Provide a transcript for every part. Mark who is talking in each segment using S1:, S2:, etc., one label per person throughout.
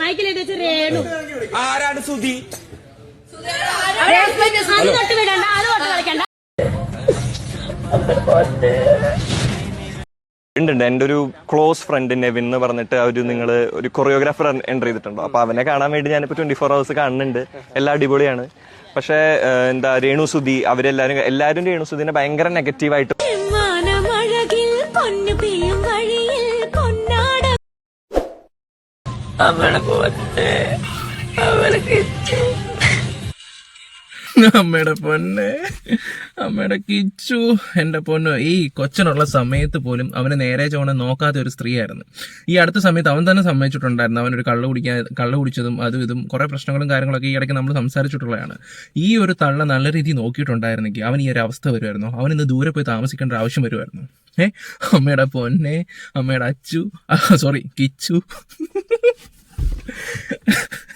S1: വെച്ച് രേണു.
S2: ആരാണ് സുധി?
S1: അത് തൊട്ട് വിടണ്ട അത് തൊട്ട് കളിക്കണ്ട.
S3: ഉണ്ട് ഉണ്ട് എന്റെ ഒരു ക്ലോസ് ഫ്രണ്ട് നെവിൻ എന്ന് പറഞ്ഞിട്ട് അവർ നിങ്ങൾ ഒരു കൊറിയോഗ്രാഫർ എന്റർ ചെയ്തിട്ടുണ്ടോ? അപ്പൊ അവനെ കാണാൻ വേണ്ടി ഞാനിപ്പോൾ ട്വന്റി ഫോർ ഹവേഴ്സ് കാണുന്നുണ്ട്. എല്ലാം അടിപൊളിയാണ്. പക്ഷേ എന്താ രേണു സുധി അവരെല്ലാരും എല്ലാരും രേണു സുധിനെ ഭയങ്കര നെഗറ്റീവായിട്ട്
S1: അവളെ പോലെ അവളെ കിട്ടും.
S4: അമ്മയുടെ പൊന്നെ. അമ്മയുടെ കിച്ചു. എന്റെ പൊന്നു ഈ കൊച്ചനുള്ള സമയത്ത് പോലും അവനെ നേരെ ചോണ നോക്കാത്ത ഒരു സ്ത്രീയായിരുന്നു. ഈ അടുത്ത സമയത്ത് അവൻ തന്നെ സമ്മതിച്ചിട്ടുണ്ടായിരുന്നു. അവനൊരു കള്ള് കുടിക്കാൻ കള്ള് കുടിച്ചതും അതും ഇതും കുറേ പ്രശ്നങ്ങളും കാര്യങ്ങളൊക്കെ ഈ ഇടയ്ക്ക് നമ്മൾ സംസാരിച്ചിട്ടുള്ളതാണ്. ഈ ഒരു തള്ള നല്ല രീതിയിൽ നോക്കിയിട്ടുണ്ടായിരുന്നെങ്കിൽ അവൻ ഈ ഒരു അവസ്ഥ വരുമായിരുന്നു. അവൻ ഇന്ന് ദൂരെ പോയി താമസിക്കേണ്ട ആവശ്യം വരുമായിരുന്നു. ഏ? അമ്മയുടെ പൊന്നെ അമ്മയുടെ അച്ചു സോറി കിച്ചു.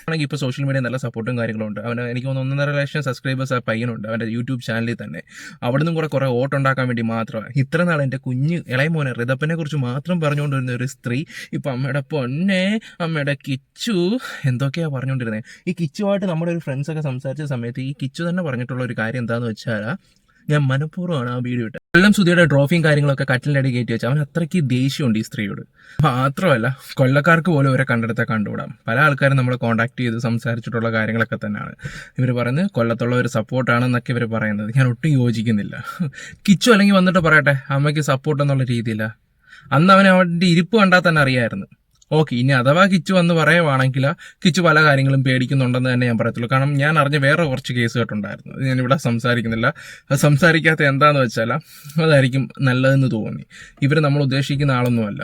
S4: ആണെങ്കിൽ ഇപ്പോൾ സോഷ്യൽ മീഡിയ നല്ല സപ്പോർട്ടും കാര്യങ്ങളും ഉണ്ട്. അവന് എനിക്ക് തോന്നുന്നു ഒന്നര ലക്ഷം സബ്സ്ക്രൈബേഴ്സ് ആ പയ്യനുണ്ട് അവന്റെ യൂട്യൂബ് ചാനലിൽ തന്നെ. അവിടെ നിന്നും കൂടെ കുറേ ഓട്ടുണ്ടാക്കാൻ വേണ്ടി മാത്രമാണ്. ഇത്ര നാൾ എന്റെ കുഞ്ഞ് ഇളയ മോനെ ഋതപ്പനെ കുറിച്ച് മാത്രം പറഞ്ഞുകൊണ്ടിരുന്ന ഒരു സ്ത്രീ ഇപ്പം അമ്മയുടെ പൊന്നെ അമ്മയുടെ കിച്ചു എന്തൊക്കെയാ പറഞ്ഞുകൊണ്ടിരുന്നത് ഈ കിച്ചുമായിട്ട് നമ്മുടെ ഒരു ഫ്രണ്ട്സൊക്കെ സംസാരിച്ച സമയത്ത് ഈ കിച്ചു തന്നെ പറഞ്ഞിട്ടുള്ള ഒരു കാര്യം എന്താണെന്ന് വെച്ചാൽ ഞാൻ മനഃപൂർവമാണ് ആ വീഡിയോ ഇട്ടത്. കൊല്ലം സുധിയുടെ ട്രോഫിയും കാര്യങ്ങളൊക്കെ കട്ടിലിന്റെ അടി കയറ്റി വെച്ചാൽ അവൻ അത്രയ്ക്ക് ദേഷ്യമുണ്ട് ഈ സ്ത്രീയോട്. മാത്രമല്ല കൊല്ലക്കാർക്ക് പോലും ഇവരെ കണ്ടെടുത്ത കണ്ടുവിടാം പല ആൾക്കാരും നമ്മളെ കോൺടാക്ട് ചെയ്ത് സംസാരിച്ചിട്ടുള്ള കാര്യങ്ങളൊക്കെ തന്നെയാണ്. ഇവർ പറയുന്നത് കൊല്ലത്തുള്ള ഒരു സപ്പോർട്ടാണെന്നൊക്കെ ഇവർ പറയുന്നത്. ഞാൻ ഒട്ടും യോജിക്കുന്നില്ല. കിച്ചു അല്ലെങ്കിൽ വന്നിട്ട് പറയട്ടെ അമ്മയ്ക്ക് സപ്പോർട്ട് എന്നുള്ള രീതിയില്ല. അന്ന് അവൻ അവന്റെ ഇരിപ്പ് കണ്ടാൽ തന്നെ അറിയായിരുന്നു ഓക്കെ ഇനി അഥവാ കിച്ചു വന്ന് പറയുവാണെങ്കിൽ കിച്ചു പല കാര്യങ്ങളും പേടിക്കുന്നുണ്ടെന്ന് തന്നെ ഞാൻ പറയത്തുള്ളൂ. കാരണം ഞാൻ അറിഞ്ഞ വേറെ കുറച്ച് കേസ് കേട്ടുണ്ടായിരുന്നു ഞാനിവിടെ സംസാരിക്കുന്നില്ല. സംസാരിക്കാത്ത എന്താന്ന് വെച്ചാൽ അതായിരിക്കും നല്ലതെന്ന് തോന്നി. ഇവർ നമ്മൾ ഉദ്ദേശിക്കുന്ന ആളൊന്നുമല്ല.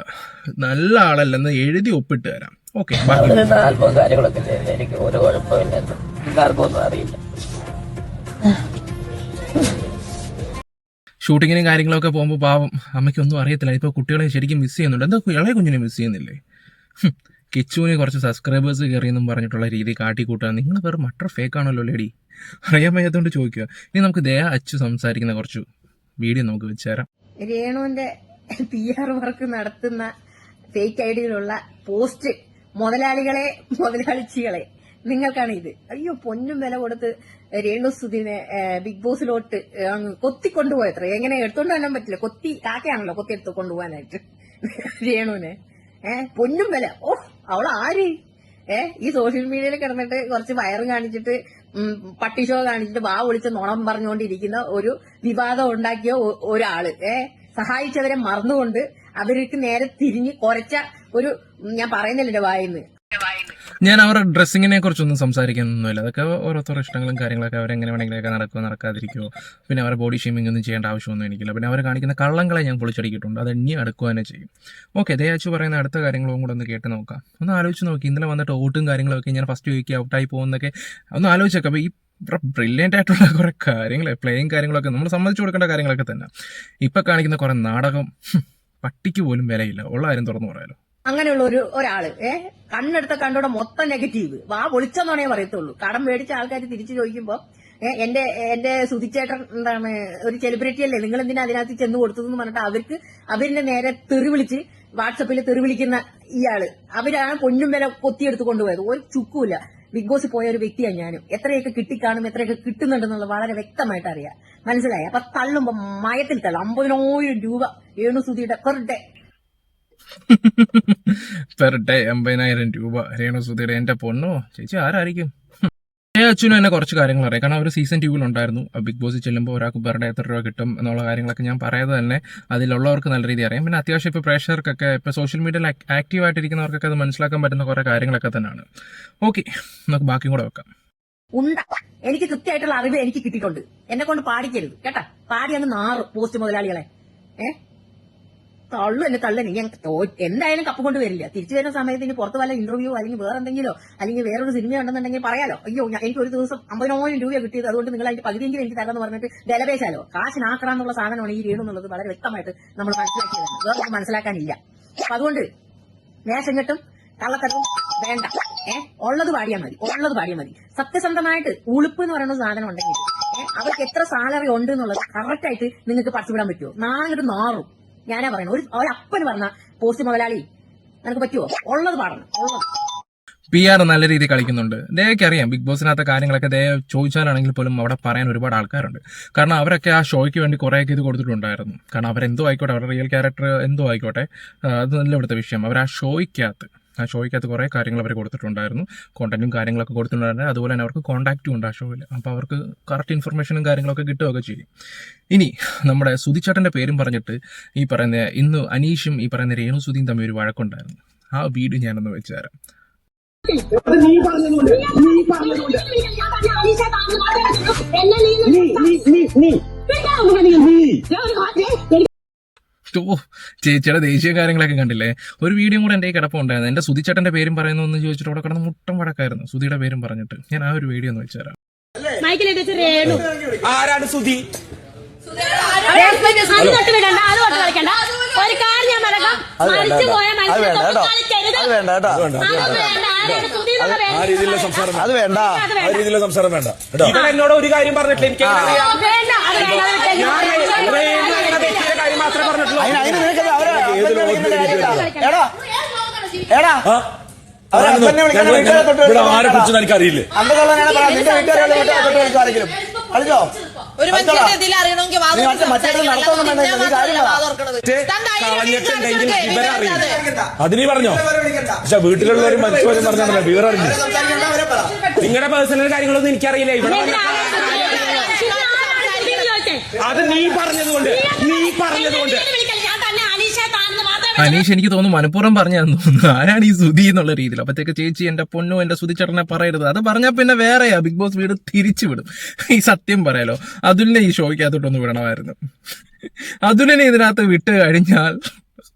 S4: നല്ല ആളല്ലെന്ന് എഴുതി ഒപ്പിട്ട് തരാം. ഓക്കെ
S5: കാര്യങ്ങളൊക്കെ എനിക്ക് ഒരു കുഴപ്പമില്ല അറിയില്ല.
S4: ഷൂട്ടിങ്ങിനും കാര്യങ്ങളൊക്കെ പോകുമ്പോൾ പാവം അമ്മയ്ക്കൊന്നും അറിയത്തില്ല. ഇപ്പോൾ കുട്ടികളെ ശരിക്കും മിസ് ചെയ്യുന്നുണ്ട്. എന്താ ഇളയ കുഞ്ഞിനെ മിസ് ചെയ്യുന്നില്ലേ? കിച്ചുവിന് കുറച്ച് സബ്സ്ക്രൈബേഴ്സ് കയറിയെന്നും പറഞ്ഞിട്ടുള്ള രീതി കാട്ടിക്കൂട്ടുക നിങ്ങൾ വെറും മട്ടർ ഫേക്ക് ആണല്ലോ ലേഡി. അറിയാൻ വയ്യാത്തതുകൊണ്ട് ചോദിക്കുക ഇനി നമുക്ക് ദയ അച്ചു സംസാരിക്കുന്ന കുറച്ച് വീഡിയോ നമുക്ക് വെച്ചുതരാം
S6: രേണുവിന്റെ പി ആർ വർക്ക് നടത്തുന്ന ഫേക്ക് ഐഡിയിലുള്ള പോസ്റ്റ് മുതലാളികളെ മുതലാളിച്ചികളെ. നിങ്ങൾക്കാണ് ഇത്. അയ്യോ പൊന്നും വില കൊടുത്ത് രേണു സുധിനെ ബിഗ് ബോസിലോട്ട് അങ്ങ് കൊത്തിക്കൊണ്ടുപോയത്ര. എങ്ങനെ എടുത്തോണ്ട് വരാൻ പറ്റില്ല. കൊത്തി കാക്കയാണല്ലോ കൊത്തി എടുത്ത് കൊണ്ടുപോകാനായിട്ട്. രേണുവിനെ. ഏ പൊന്നും വില. ഓ അവൾ ആര്? ഏ ഈ സോഷ്യൽ മീഡിയയിൽ കിടന്നിട്ട് കുറച്ച് വയറും കാണിച്ചിട്ട് പട്ടി ഷോ കാണിച്ചിട്ട് വാ വിളിച്ച് നുണം പറഞ്ഞുകൊണ്ടിരിക്കുന്ന ഒരു വിവാദം ഉണ്ടാക്കിയ ഒരാൾ. ഏ സഹായിച്ചവരെ മറന്നുകൊണ്ട് അവർക്ക് നേരെ തിരിഞ്ഞ് കുറച്ച ഒരു ഞാൻ പറയുന്നില്ല എന്റെ വായിന്ന്.
S4: ഞാൻ അവരുടെ ഡ്രസ്സിങ്ങിനെ കുറിച്ചൊന്നും സംസാരിക്കുന്നൊന്നുമില്ല. അതൊക്കെ ഓരോരുത്തരുടെ ഇഷ്ടങ്ങളും കാര്യങ്ങളൊക്കെ അവരെങ്ങനെ വേണമെങ്കിലൊക്കെ നടക്കുമോ നടക്കാതിരിക്കുമോ പിന്നെ അവരെ ബോഡി ഷേമിംഗ് ഒന്നും ചെയ്യേണ്ട ആവശ്യമൊന്നും എനിക്കില്ല. പിന്നെ അവർ കാണിക്കുന്ന കള്ളങ്ങളെ ഞാൻ പൊളിച്ചടിക്കിയിട്ടുണ്ട്. അത് എണ്ണി അടുക്കുക തന്നെ ചെയ്യും ഓക്കെ ദയാച്ചു പറയുന്ന അടുത്ത കാര്യങ്ങളും കൂടെ ഒന്ന് കേട്ട് നോക്കാം. ഒന്ന് ആലോചിച്ച് നോക്കി. ഇന്നലെ വന്നിട്ട് ഓട്ടും കാര്യങ്ങളൊക്കെ ഞാൻ ഫസ്റ്റ് വീക്ക് ഔട്ടായി പോകുന്നൊക്കെ ഒന്ന് ആലോചിച്ചൊക്കെ അപ്പോൾ ഈ ബ്രില്യന്റ് ആയിട്ടുള്ള കുറേ കാര്യങ്ങൾ പ്ലേയും കാര്യങ്ങളൊക്കെ നമ്മൾ സമ്മതിച്ചു കൊടുക്കേണ്ട കാര്യങ്ങളൊക്കെ തന്നെ. ഇപ്പം കാണിക്കുന്ന കുറേ നാടകം പട്ടിക്ക് പോലും വിലയില്ല. ഉള്ള കാര്യം തുറന്നു പറയാലോ.
S6: അങ്ങനെയുള്ള ഒരു ഒരാൾ. ഏ? കണ്ണെടുത്ത കണ്ടോടെ മൊത്തം നെഗറ്റീവ്. വാ പൊളിച്ചെന്നാണേ പറയത്തുള്ളൂ. കടം മേടിച്ച ആൾക്കാർ തിരിച്ചു ചോദിക്കുമ്പോ എന്റെ എന്റെ സുധിച്ചേട്ടൻ എന്താണ് ഒരു സെലിബ്രിറ്റി അല്ലേ? നിങ്ങൾ എന്തിനാ അതിനകത്ത് ചെന്ന് കൊടുത്തതെന്ന് പറഞ്ഞിട്ട് അവർക്ക് അവരിന്റെ നേരെ തെറി വിളിച്ച് വാട്സപ്പിൽ തെറി വിളിക്കുന്ന ഇയാൾ. അവരാണ് പൊന്നും വില കൊത്തിയെടുത്ത് കൊണ്ടുപോയത്. ഒരു ചുക്കുമില്ല ബിഗ് ബോസ് പോയ ഒരു വ്യക്തിയാണ് ഞാനും. എത്രയൊക്കെ കിട്ടിക്കാണും എത്രയൊക്കെ കിട്ടുന്നുണ്ടെന്നുള്ളത് വളരെ വ്യക്തമായിട്ട് അറിയാം. മനസ്സിലായി? അപ്പൊ തള്ളുമ്പോ മയത്തിൽ തള്ളും. അമ്പതിനായിരം രൂപ ഏണു സുധിയുടെ പെർ ഡേ.
S4: പെർ ഡേ അമ്പതിനായിരം രൂപ രേണുസുതിയുടെ എന്റെ പൊണ്ണോ ചേച്ചി ആരായിരിക്കും? അച്ഛനും എന്നെ കുറച്ച് കാര്യങ്ങൾ അറിയാം. കാരണം അവർ സീസൺ ആ ബിഗ് ബോസിൽ ചെല്ലുമ്പോൾ ഒരാൾക്ക് പെർ ഡേ എത്ര രൂപ കിട്ടും എന്നുള്ള കാര്യങ്ങളൊക്കെ ഞാൻ പറയാതെ തന്നെ അതിലുള്ളവർക്ക് നല്ല രീതി അറിയാം. പിന്നെ അത്യാവശ്യം ഇപ്പോൾ പ്രേക്ഷകർക്കൊക്കെ ഇപ്പോൾ സോഷ്യൽ മീഡിയയിൽ ആക്റ്റീവ് ആയിട്ടിരിക്കുന്നവർക്കൊക്കെ അത് മനസ്സിലാക്കാൻ പറ്റുന്ന കുറേ കാര്യങ്ങളൊക്കെ തന്നെയാണ്. ഓക്കെ നമുക്ക് ബാക്കിയും കൂടെ വെക്കാം.
S6: എനിക്ക് കൃത്യമായിട്ടുള്ള അറിവ് എനിക്ക് കിട്ടിയിട്ടുണ്ട്. എന്നെ കൊണ്ട് പാടിക്കരുത്. കേട്ടാ? പാടി അങ്ങ് നാറ് പോസ്റ്റ് മുതലാളികളെ. ഏ? തള്ളു എന്നെ തള്ളനെ ഞാൻ എന്തായാലും കപ്പ് കൊണ്ട് വരില്ല. തിരിച്ചു വരുന്ന സമയത്ത് ഇനി പുറത്ത് വല്ല ഇന്റർവ്യൂ അല്ലെങ്കിൽ വേറെ എന്തെങ്കിലോ അല്ലെങ്കിൽ വേറൊരു സിനിമ ഉണ്ടെന്നുണ്ടെങ്കിൽ പറയാലോ അയ്യോ എനിക്ക് ഒരു ദിവസം അമ്പതിനായിരം രൂപ കിട്ടിയത്. അതുകൊണ്ട് നിങ്ങൾ അതിന്റെ പകുതിയെങ്കിലും എനിക്ക് തരാമെന്ന് പറഞ്ഞിട്ട് വിലപേശാലോ? കാശിനാക്കറാന്നുള്ള സാധനമാണ് ഈ രേണു എന്നുള്ളത് വളരെ വ്യക്തമായിട്ട് നമ്മൾ മനസ്സിലാക്കിയതാണ്. വേറെ മനസ്സിലാക്കാനില്ല. അപ്പൊ അതുകൊണ്ട് മേശം കെട്ടും വേണ്ട. ഏഹ് ഉള്ളത് പാടിയാൽ മതി. ഉള്ളത് പാടിയാൽ മതി. സത്യസന്ധമായിട്ട് ഉളുപ്പ് എന്ന് പറയുന്ന സാധനം ഉണ്ടെങ്കിൽ അവർക്ക് എത്ര സാലറി ഉണ്ട് എന്നുള്ളത് കറക്റ്റ് ആയിട്ട് നിങ്ങൾക്ക് പഠിച്ചുവിടാൻ പറ്റുമോ? നാളെ നാറും. ഞാനാ പറയണ ഒരു ഒരപ്പന് പറഞ്ഞ പോസ്റ്റ് മുതലാളി നിനക്ക് പറ്റുമോ ഉള്ളത് പാടണം. ഉള്ളത്
S4: പി ആർ നല്ല രീതിയിൽ കളിക്കുന്നുണ്ട്. ദേഹയ്ക്ക് അറിയാം ബിഗ് ബോസിനകത്തെ കാര്യങ്ങളൊക്കെ ദേ ചോദിച്ചാലാണെങ്കിൽ പോലും അവിടെ പറയാൻ ഒരുപാട് ആൾക്കാരുണ്ട്. കാരണം അവരൊക്കെ ആ ഷോയ്ക്ക് വേണ്ടി കുറേയൊക്കെ ഇത് കൊടുത്തിട്ടുണ്ടായിരുന്നു. കാരണം അവരെന്തോ ആയിക്കോട്ടെ അവരുടെ റിയൽ ക്യാരക്ടർ എന്തോ ആയിക്കോട്ടെ അത് നല്ല ഇവിടുത്തെ വിഷയം. അവർ ആ ഷോയ്ക്കകത്ത് ആ ഷോയ്ക്കകത്ത് കുറേ കാര്യങ്ങൾ അവർ കൊടുത്തിട്ടുണ്ടായിരുന്നു. കോണ്ടന്റും കാര്യങ്ങളൊക്കെ കൊടുത്തിട്ടുണ്ടായിരുന്നു. അതുപോലെ തന്നെ അവർക്ക് കോൺടാക്റ്റും ഉണ്ട് ആ ഷോയിൽ. അപ്പോൾ അവർക്ക് കറക്റ്റ് ഇൻഫർമേഷനും കാര്യങ്ങളൊക്കെ കിട്ടുകയൊക്കെ ചെയ്യും. ഇനി നമ്മുടെ സുധിച്ചേട്ടന്റെ പേരും പറഞ്ഞിട്ട് ഈ പറയുന്ന ഇന്ന് അനീഷും ഈ പറയുന്ന രേണു സുധിയും തമ്മിൽ ഒരു വഴക്കുണ്ടായിരുന്നു. ആ വീട് ഞാനൊന്ന് വെച്ച് തരാം. ഓ ചേച്ചിയുടെ ദേശീയ കാര്യങ്ങളൊക്കെ കണ്ടില്ലേ? ഒരു വീഡിയോ കൂടെ എന്റെ ഈ കിടപ്പുണ്ടായിരുന്നു. എന്റെ സുധിച്ചേട്ടന്റെ പേരും പറയുന്നു എന്ന് ചോദിച്ചിട്ട് അവിടെ കിടന്ന് മുട്ടം വഴക്കായിരുന്നു. സുധിയുടെ പേരും പറഞ്ഞിട്ട്. ഞാൻ ആ ഒരു വീഡിയോ ഒന്ന് വെച്ചുതരാം
S2: ആരാണ് സുധി?
S1: ഒരു കാര്യം ഞാൻ മരിച്ചു പോയ
S2: ആ രീതിയിലുള്ള സംസാരം വേണ്ട.
S7: അത് വേണ്ട.
S2: ആ രീതിയിലുള്ള സംസാരം വേണ്ട. കേട്ടോ. എന്നോട് ഒരു കാര്യം പറഞ്ഞിട്ടില്ല. എനിക്ക്
S7: അതിന് നിനക്കത് അവരെ. എടാ. എടാ.
S2: ഇവിടെ ആരെ കുറിച്ച്
S7: കളിച്ചോ?
S8: ഒരു
S2: അതിനീ പറഞ്ഞോ? പക്ഷെ വീട്ടിലുള്ള ഒരു മനുഷ്യൻ പറഞ്ഞാൽ വിവരം അറിഞ്ഞു നിങ്ങളുടെ പേഴ്സണൽ കാര്യങ്ങളൊന്നും എനിക്കറിയില്ല. ഇവിടെ അത് നീ പറഞ്ഞതുകൊണ്ട് നീ പറഞ്ഞതുകൊണ്ട്
S1: അനീഷ്
S4: എനിക്ക് തോന്നുന്നു മനഃപൂർവം പറഞ്ഞാന്ന് തോന്നുന്നു ആരാണ് ഈ സുധി എന്നുള്ള രീതിയിൽ? അപ്പത്തേക്ക് ചേച്ചി എന്റെ പൊന്നു എന്റെ സുധിച്ചേട്ടനെ പറയരുത്. അത് പറഞ്ഞാൽ പിന്നെ വേറെയാ. ബിഗ് ബോസ് വീട് തിരിച്ചു വിടും. ഈ സത്യം പറയാലോ. അതുലിനെ ഈ ഷോയ്ക്കകത്തോട്ടൊന്ന് വിടണമായിരുന്നു. അതുലിനെ ഇതിനകത്ത് വിട്ട് കഴിഞ്ഞാൽ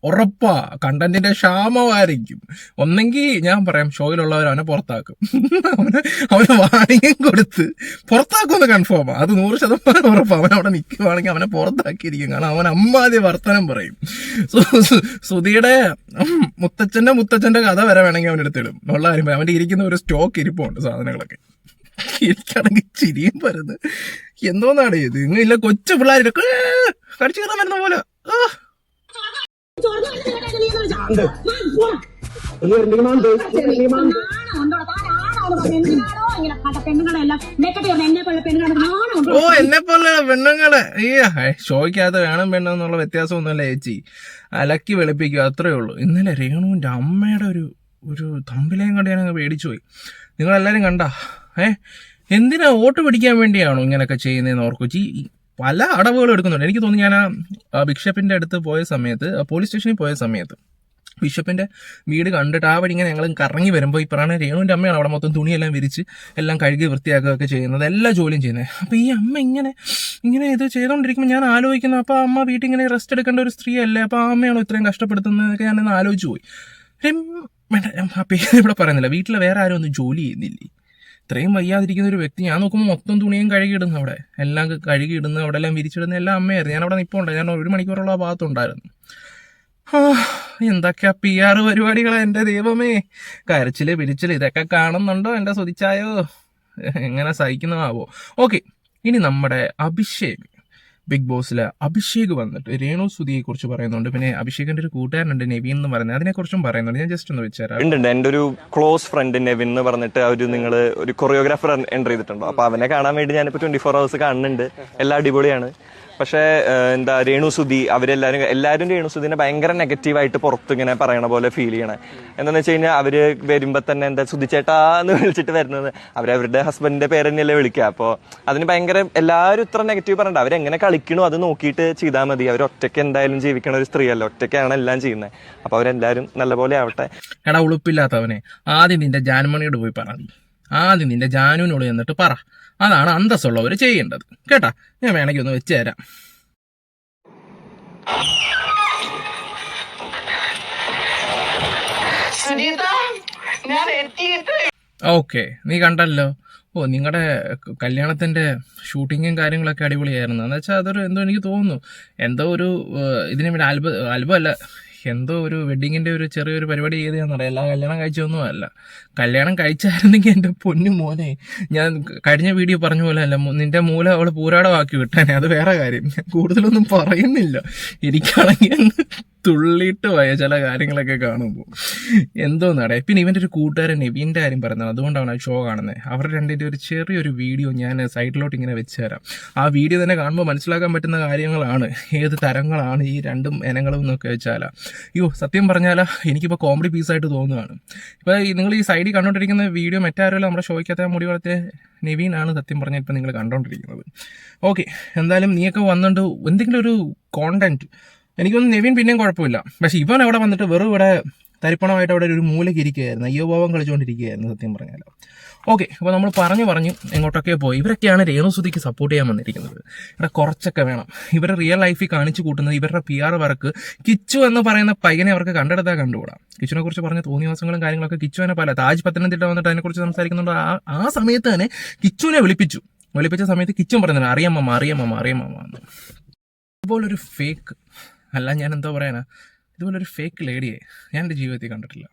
S4: ഉറപ്പാ കണ്ടന്റിന്റെ ക്ഷാമമായിരിക്കും. ഒന്നെങ്കിൽ ഞാൻ പറയാം ഷോയിലുള്ളവർ അവനെ പുറത്താക്കും. അവന് അവന് വാണിംഗം കൊടുത്ത് പുറത്താക്കുമെന്ന് കൺഫേം അത് നൂറ് ശതമാനം ഉറപ്പാണ് അവൻ അവിടെ നിൽക്കുവാണെങ്കിൽ അവനെ പുറത്താക്കിയിരിക്കും. കാരണം അവൻ അമ്മാതി വർത്തനം പറയും. സുധിയുടെ മുത്തച്ഛന്റെ മുത്തച്ഛന്റെ കഥ വരെ വേണമെങ്കിൽ അവൻ എടുത്തിടും ഉള്ള കാര്യം. അവന്റെ ഇരിക്കുന്ന ഒരു സ്റ്റോക്ക് ഇരിപ്പുണ്ട് സാധനങ്ങളൊക്കെ. എനിക്കാണെങ്കിൽ ചിരിയും വരുന്നത് എന്തോന്നാണ് ഇത്? ഇല്ല കൊച്ചു പിള്ളേരൊക്കെ കടിച്ചു കയറാൻ വരുന്ന പോലെ ആ
S1: ചോർന്ന് വന്ന് നിങ്ങളുടെ ഇടയിൽ നിന്ന് വിളിച്ചോ. മാ, പോടാ. നാണമുണ്ടോ? താൻ ആണാണ് പറഞ്ഞത്. എന്തിനാണോ ഇങ്ങനെ കണ്ട പെണ്ണുങ്ങളെല്ലാം
S4: ഓ എന്നെ പോലെയുള്ള പെണ്ണുങ്ങളെ. ചോദിക്കാത്ത വേണം പെണ്ണെന്നുള്ള വ്യത്യാസമൊന്നുമല്ല ചേച്ചി. അലക്കി വെളുപ്പിക്കുക അത്രേ ഉള്ളൂ. ഇന്നലെ രേണുവിന്റെ അമ്മയുടെ ഒരു ഒരു തമ്പിലേയും കണ്ട് ഞാനങ്ങ് പേടിച്ചു പോയി. നിങ്ങളെല്ലാരും കണ്ട? ഏ എന്തിനാ വോട്ട് പിടിക്കാൻ വേണ്ടിയാണോ ഇങ്ങനെയൊക്കെ ചെയ്യുന്നതെന്ന് ഓർക്കു. ചി പല അടവുകളും എടുക്കുന്നുണ്ട്. എനിക്ക് തോന്നുന്നു ഞാൻ ആ ബിക്ഷപ്പിന്റെ അടുത്ത് പോയ സമയത്ത് പോലീസ് സ്റ്റേഷനിൽ പോയ സമയത്ത് ബിഷപ്പിന്റെ വീട് കണ്ടിട്ട് ആ വഴി ഇങ്ങനെ ഞങ്ങൾ കറങ്ങി വരുമ്പോൾ ഈ പറയുന്ന രേണുവിന്റെ അമ്മയാണ് അവിടെ മൊത്തം തുണിയെല്ലാം വിരിച്ച് എല്ലാം കഴുകി വൃത്തിയാക്കുകയൊക്കെ ചെയ്യുന്നത് എല്ലാ ജോലിയും ചെയ്യുന്നത്. അപ്പോൾ ഈ അമ്മ ഇങ്ങനെ ഇങ്ങനെ ഇത് ചെയ്തുകൊണ്ടിരിക്കുമ്പോൾ ഞാൻ ആലോചിക്കുന്നു അപ്പോൾ അമ്മ വീട്ടിൽ ഇങ്ങനെ റെസ്റ്റ് എടുക്കേണ്ട ഒരു സ്ത്രീ അല്ലേ അപ്പോൾ ആ അമ്മയാണോ ഇത്രയും കഷ്ടപ്പെടുത്തുന്നതൊക്കെ ഞാനൊന്ന് ആലോചിച്ച് പോയി. വേണ്ട പേര് ഇവിടെ പറയുന്നില്ല. വീട്ടിൽ വേറെ ആരും ഒന്നും ജോലി ചെയ്യുന്നില്ലേ? ഇത്രയും വയ്യാതിരിക്കുന്ന ഒരു വ്യക്തി ഞാൻ നോക്കുമ്പോൾ മൊത്തം തുണിയും കഴുകിയിടുന്നു അവിടെ. എല്ലാം കഴുകിയിടുന്നു അവിടെ എല്ലാം വിരിച്ചിടുന്ന എല്ലാം അമ്മയായിരുന്നു. ഞാൻ അവിടെ നിൽപ്പുണ്ട് ഞാൻ ഒരു മണിക്കൂറുള്ള ആ ഭാഗത്തുണ്ടായിരുന്നു. എന്തൊക്കെയാ പി ആർ പരിപാടികളാ എന്റെ ദൈവമേ. കരച്ചിൽ പിരിച്ചിൽ ഇതൊക്കെ കാണുന്നുണ്ടോ എന്റെ സുതിച്ചായോ? എങ്ങനെ സഹിക്കുന്നതാവോ ഓക്കെ ഇനി നമ്മുടെ അഭിഷേക്. ബിഗ് ബോസിലെ അഭിഷേക് വന്നിട്ട് രേണു സുധിയെ കുറിച്ച് പറയുന്നുണ്ട്. പിന്നെ അഭിഷേകിന്റെ ഒരു കൂട്ടുകാരനുണ്ട് നെവിൻ എന്ന് പറയുന്നത്. അതിനെക്കുറിച്ചും പറയുന്നുണ്ട്. ഞാൻ ജസ്റ്റ് ഒന്ന് വെച്ചുതരാം.
S3: എന്റെ ഒരു ക്ലോസ് ഫ്രണ്ട് നെവിൻ എന്ന് പറഞ്ഞിട്ട് അവർ നിങ്ങൾ ഒരു കൊറിയോഗ്രാഫർ എന്റർ ചെയ്തിട്ടുണ്ടോ? അപ്പൊ അവനെ കാണാൻ വേണ്ടി ഞാനിപ്പോ ട്വന്റി ഫോർ ഹവേഴ്സ് കാണുന്നുണ്ട്. എല്ലാം അടിപൊളിയാണ്. പക്ഷേ എന്താ രേണു സുധി അവരെല്ലാരും എല്ലാവരും രേണു സുധീനെ ഭയങ്കര നെഗറ്റീവായിട്ട് പുറത്ത് ഇങ്ങനെ പറയണ പോലെ ഫീൽ ചെയ്യണേ. എന്താണെന്ന് വെച്ച് കഴിഞ്ഞാൽ അവർ വരുമ്പോൾ തന്നെ എന്താ സുധിച്ചേട്ടാ എന്ന് വിളിച്ചിട്ട് വരുന്നത്. അവരവരുടെ ഹസ്ബൻഡിന്റെ പേര് തന്നെയല്ലേ വിളിക്കുക അപ്പോൾ അതിന് ഭയങ്കര എല്ലാവരും ഇത്ര നെഗറ്റീവ് പറയണ്ട അവരെങ്ങനെ കളിക്കണോ അത് നോക്കിയിട്ട് ചെയ്താൽ മതി. അവർ ഒറ്റയ്ക്ക് എന്തായാലും ജീവിക്കണ ഒരു സ്ത്രീയല്ല ഒറ്റയ്ക്കാണ് എല്ലാം ചെയ്യുന്നത് അപ്പോൾ അവരെല്ലാവരും നല്ലപോലെ ആവട്ടെ.
S4: എടാ ഉളുപ്പില്ലാത്തവനെ ആദ്യം നിന്റെ ജാൻമണിയോട് പോയി പറ ആദ്യം നിന്റെ ജാനുവിനോട് എന്നിട്ട് പറ. അതാണ് അന്തസ്സുള്ളവർ ചെയ്യേണ്ടത്. കേട്ടാ? ഞാൻ വേണമെങ്കിൽ ഒന്ന് വെച്ച് തരാം. ഓക്കെ നീ കണ്ടല്ലോ. ഓ നിങ്ങളുടെ കല്യാണത്തിന്റെ ഷൂട്ടിങ്ങും കാര്യങ്ങളൊക്കെ അടിപൊളിയായിരുന്നു. എന്ന് വെച്ചാൽ അതൊരു എന്തോ എനിക്ക് തോന്നുന്നു. എന്തോ ഒരു ഇതിനെ ഇതിന് വേണ്ടി ആൽബം ആൽബം അല്ല എന്തോ ഒരു വെഡിങ്ങിന്റെ ഒരു ചെറിയൊരു പരിപാടി ചെയ്തതാണെന്നറിയാം എല്ലാ കല്യാണം കഴിച്ചൊന്നും അല്ല കല്യാണം കഴിച്ചായിരുന്നെങ്കിൽ എന്റെ പൊന്നു മോനെ ഞാൻ കഴിഞ്ഞ വീഡിയോ പറഞ്ഞ പോലെ അല്ല നിന്റെ മൂല അവൾ പൂരാടമാക്കി വിട്ടാനെ. അത് വേറെ കാര്യം. ഞാൻ കൂടുതലൊന്നും പറയുന്നില്ല. എനിക്കാണെങ്കിൽ തുള്ളിയിട്ട് പോയ ചില കാര്യങ്ങളൊക്കെ കാണുമ്പോൾ എന്തോ നടേ പിന്നെ ഇവന്റെ ഒരു കൂട്ടുകാരൻ നെവിന്റെ കാര്യം പറയുന്നത് അതുകൊണ്ടാണ് ആ ഷോ കാണുന്നത്. അവരുടെ രണ്ടിന്റെ ഒരു ചെറിയൊരു വീഡിയോ ഞാൻ സൈഡിലോട്ട് ഇങ്ങനെ വെച്ച് തരാം ആ വീഡിയോ തന്നെ കാണുമ്പോൾ മനസ്സിലാക്കാൻ പറ്റുന്ന കാര്യങ്ങളാണ്. ഏത് തരങ്ങളാണ് ഈ രണ്ടും ഇനങ്ങളും എന്നൊക്കെ വെച്ചാൽ അയ്യോ സത്യം പറഞ്ഞാൽ എനിക്കിപ്പോൾ കോമഡി പീസായിട്ട് തോന്നുകയാണ് ഇപ്പോൾ നിങ്ങൾ ഈ സൈഡിൽ കണ്ടുകൊണ്ടിരിക്കുന്ന വീഡിയോ മറ്റാരുമല്ല നമ്മുടെ ഷോയ്ക്കകത്ത് മുടി വളർത്തിയ നെവീനാണ് സത്യം പറഞ്ഞാൽ ഇപ്പം നിങ്ങൾ കണ്ടുകൊണ്ടിരിക്കുന്നത് ഓക്കെ എന്തായാലും നീയൊക്കെ വന്നുകൊണ്ട് എന്തെങ്കിലും ഒരു കോണ്ടന്റ് എനിക്കൊന്നും നെവിൻ പിന്നെയും കുഴപ്പമില്ല. പക്ഷെ ഇവൻ അവിടെ വന്നിട്ട് വെറും ഇവിടെ തരിപ്പണമായിട്ട് അവിടെ ഒരു മൂലയ്ക്ക് ഇരിക്കുകയായിരുന്നു. അയ്യോ ഭാവം കളിച്ചുകൊണ്ടിരിക്കുകയായിരുന്നു സത്യം പറഞ്ഞാലോ. ഓക്കെ അപ്പോൾ നമ്മൾ പറഞ്ഞു പറഞ്ഞു എങ്ങോട്ടൊക്കെ പോയി. ഇവരൊക്കെയാണ് രേണുസുതിക്ക് സപ്പോർട്ട് ചെയ്യാൻ വന്നിരിക്കുന്നത്. ഇവിടെ കുറച്ചൊക്കെ വേണം. ഇവരെ റിയൽ ലൈഫിൽ കാണിച്ചു കൂട്ടുന്നത് ഇവരുടെ പി ആർ വർക്ക് കിച്ചു എന്ന് പറയുന്ന പയ്യനെ അവർക്ക് കണ്ടെടുത്താൽ കണ്ടുകൂടാം. കിച്ചുവിനെ കുറിച്ച് പറഞ്ഞ തോന്നിവാസങ്ങളും കാര്യങ്ങളൊക്കെ കിച്ചു തന്നെ പല. താജ് പത്തനംതിട്ട വന്നിട്ട് അതിനെക്കുറിച്ച് സംസാരിക്കുന്നുണ്ട്. ആ ആ സമയത്ത് തന്നെ കിച്ചുവിനെ വിളിപ്പിച്ചു. വിളിപ്പിച്ച സമയത്ത് കിച്ചും പറയുന്നത് അറിയമ്മ അറിയമ്മ അറിയമ്മ അറിയമ്മ ഇതുപോലൊരു ഫേക്ക് അല്ല ഞാൻ എന്തോ പറയാനാ? ഇതുപോലൊരു ഫേക്ക് ലേഡിയെ ഞാൻ എന്റെ ജീവിതത്തിൽ കണ്ടിട്ടില്ല.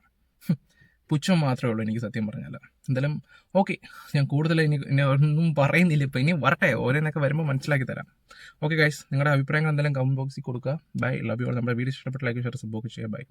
S4: പുച്ഛം മാത്രമേ ഉള്ളൂ എനിക്ക് സത്യം പറഞ്ഞാൽ എന്തായാലും ഓക്കെ ഞാൻ കൂടുതൽ ഇനി ഇനി ഒന്നും പറയുന്നില്ല ഇപ്പം. ഇനി വരട്ടെ ഓരോന്നൊക്കെ വരുമ്പോൾ മനസ്സിലാക്കി തരാം. ഓക്കെ ഗൈസ് നിങ്ങളുടെ അഭിപ്രായങ്ങൾ എന്തായാലും കമന്റ് ബോക്സിൽ കൊടുക്കുക. ബൈ ലവ് യു നമ്മുടെ വീഡിയോ ഇഷ്ടപ്പെട്ട ലൈക്ക് ഷെയർ സബ്ബോക്ക് ചെയ്യുക. ബൈ